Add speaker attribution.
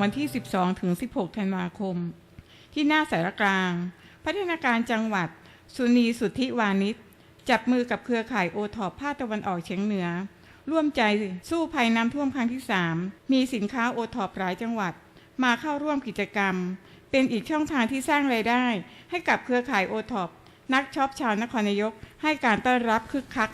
Speaker 1: วันที่ 12 ถึง 16 ธันวาคม ที่หน้าสารกลาง พัฒนาการจังหวัด สุนีสุทธิวานิชจับมือกับเครือข่ายโอทอปภาคตะวันออกเฉียงเหนือ ร่วมใจสู้ภัยน้ำท่วมครั้งที่ 3 มีสินค้าโอทอปหลายจังหวัด มาเข้าร่วมกิจกรรม เป็นอีกช่องทางที่สร้างรายได้ ให้กับเครือข่ายโอทอปนักช็อปชาวนครนายก ให้การต้อนรับคึกคัก